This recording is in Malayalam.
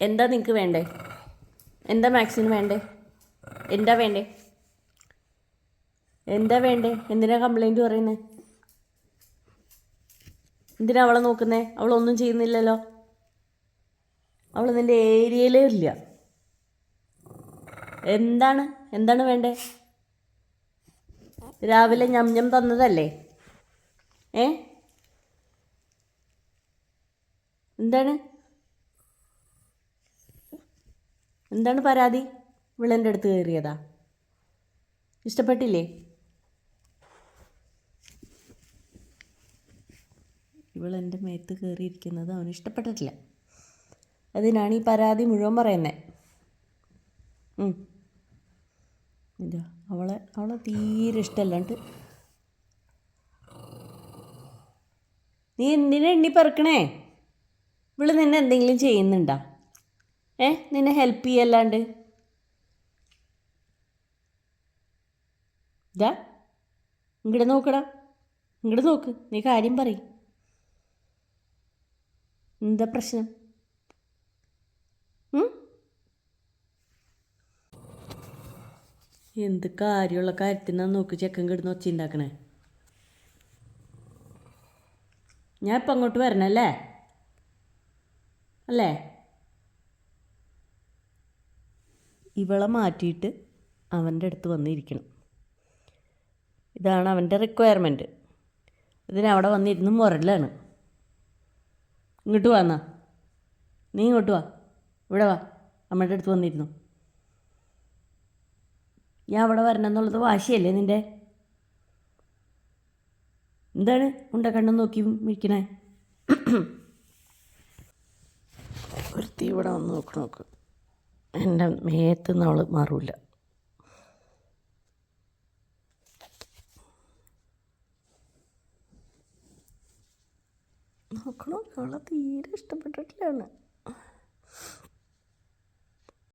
എന്താ നിങ്ങൾക്ക് വേണ്ടേ? എന്താ മാക്സിന് വേണ്ടേ? എന്താ വേണ്ടേ? എന്താ വേണ്ടേ? എന്തിനാ കംപ്ലൈന്റ് പറയുന്നത് എന്തിനാ അവളെ നോക്കുന്നേ? അവളൊന്നും ചെയ്യുന്നില്ലല്ലോ. അവൾ നിന്റെ ഏരിയയിലേ ഇല്ല. എന്താണ്? എന്താണ് വേണ്ടേ? രാവിലെ ഞം ഞം തന്നതല്ലേ? ഏ? എന്താണ്? എന്താണ് പരാതി? വിളന്റെ അടുത്ത് കയറിയതാ. ഇഷ്ടപ്പെട്ടില്ലേ? ഇവളെന്റെ മേത്ത് കയറിയിരിക്കുന്നത് അവന് ഇഷ്ടപ്പെട്ടിട്ടില്ല. അതിനാണ് ഈ പരാതി മുഴുവൻ പറയുന്നത് ഇതാ അവളെ അവളെ തീരെ ഇഷ്ടമല്ലാണ്ട് നീ എന്തിനാ എണ്ണി പറക്കണേ? ഇവൾ നിന്നെ എന്തെങ്കിലും ചെയ്യുന്നുണ്ടാ? ഏ? നിന്നെ ഹെൽപ്പ് ചെയ്യല്ലാണ്ട്. ഇതാ ഇങ്ങോട്ട് നോക്കടാ. ഇങ്ങോട്ട് നോക്ക് നീ കാര്യം പറ എന്താ പ്രശ്നം? എന്ത് കാര്യമുള്ള കാര്യത്തിനാ നോക്ക് ചെക്കൻ കിടന്ന് ഒച്ച ഉണ്ടാക്കണേ ഞാൻ ഇപ്പം അങ്ങോട്ട് വരണല്ലേ? അല്ലേ? ഇവളെ മാറ്റിയിട്ട് അവന്റെ അടുത്ത് വന്നിരിക്കണം. ഇതാണ് അവന്റെ റിക്വയർമെന്റ് ഇതിനവിടെ വന്നിരുന്ന് മുരലാണ്. ഇങ്ങോട്ട് വന്നാ. നീ ഇങ്ങോട്ട് വാ. ഇവിടെ വാ. അമ്മയുടെ അടുത്ത് വന്നിരുന്നു. ഞാൻ അവിടെ വരണം എന്നുള്ളത് വാശിയല്ലേ നിന്റെ? എന്താണ് ഉണ്ടക്കണ്ണം നോക്കി ഇരിക്കണേ വൃത്തി ഇവിടെ വന്ന് നോക്ക് നോക്ക്. എന്റെ മേത്ത് അവൾ മാറില്ല നോക്കണോ? അവളെ തീരെ ഇഷ്ടപ്പെട്ടിട്ടില്ലാണ്